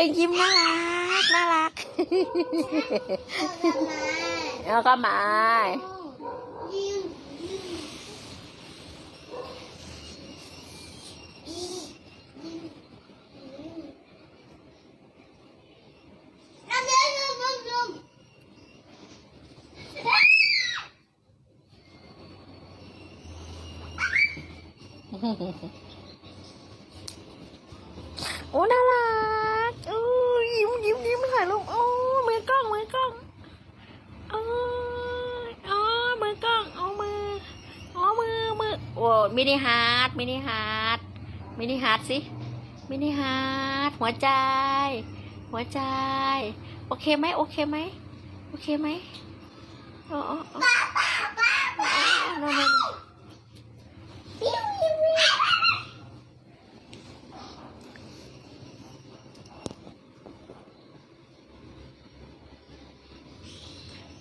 ยยิ้มน่ารักน่ารักแล้วก็มาโอ้น่ารักโอ้ยยิ้มยิ้มยิ้มถ่ายรูปโอ้มือกล้องมือกล้องโอ้ยอ๋อมือกล้องเอามืออ๋อมือมือโอ้ มินิฮาร์ดมินิฮาร์ดมินิฮาร์ดสิมินิฮาร์ดหัวใจ หัวใจ โอเคไหมโอเคไหมโอเคไหมอ๋ออ๋ออ๋อนั่นนั่น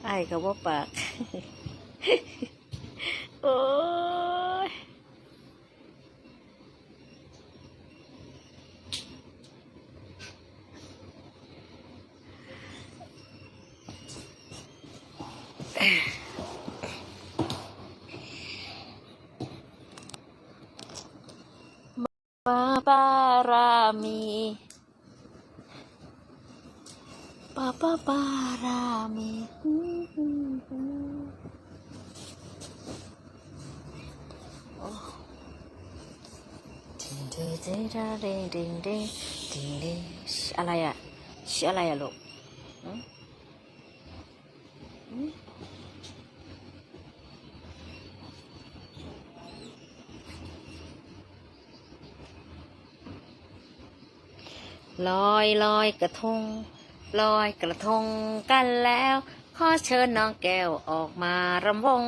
ไอ้ก็ว่าปาก Papa Rami Papa Parami oh. Ding ding ding ding ding ding Shalaya Shalaya lo hmm? ลอยลอยกระทง ลอยกระทงกันแล้ว ขอเชิญน้องแก้วออกมารำวง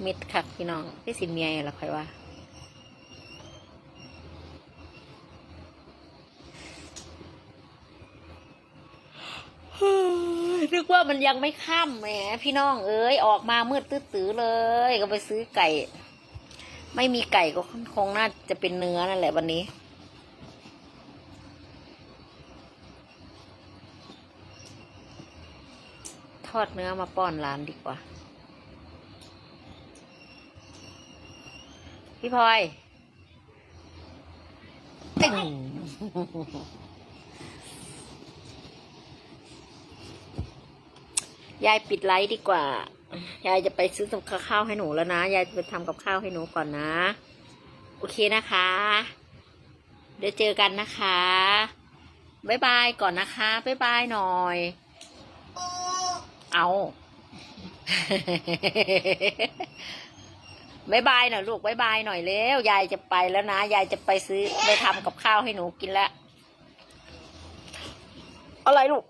เมิดคักพี่น้องพี่สิเมียละค่อยว่า นึกว่ามันยังไม่ค่ำแหมพี่น้องเอ้ย ออกมามืดตื้อๆเลย ก็ไปซื้อไก่ ไม่มีไก่ก็คงน่าจะเป็นเนื้อนั่นแหละวันนี้ ทอดเนื้อมาป้อนร้านดีกว่า พี่พลอยตึงยายปิดไลฟ์ดีกว่า ยายจะไปซื้อกับข้าวให้หนูแล้วนะ ยายจะไปทำกับข้าวให้หนูก่อนนะ โอเคนะคะ เดี๋ยวเจอกันนะคะบ๊ายบายก่อนนะคะบ๊ายบายหน่อย เอาบายบายหน่อยลูกบายบายหน่อยเร็วยายจะไปแล้วนะ ยายจะไปซื้อไปทำกับข้าวให้หนูกินแล้ว อะไรลูก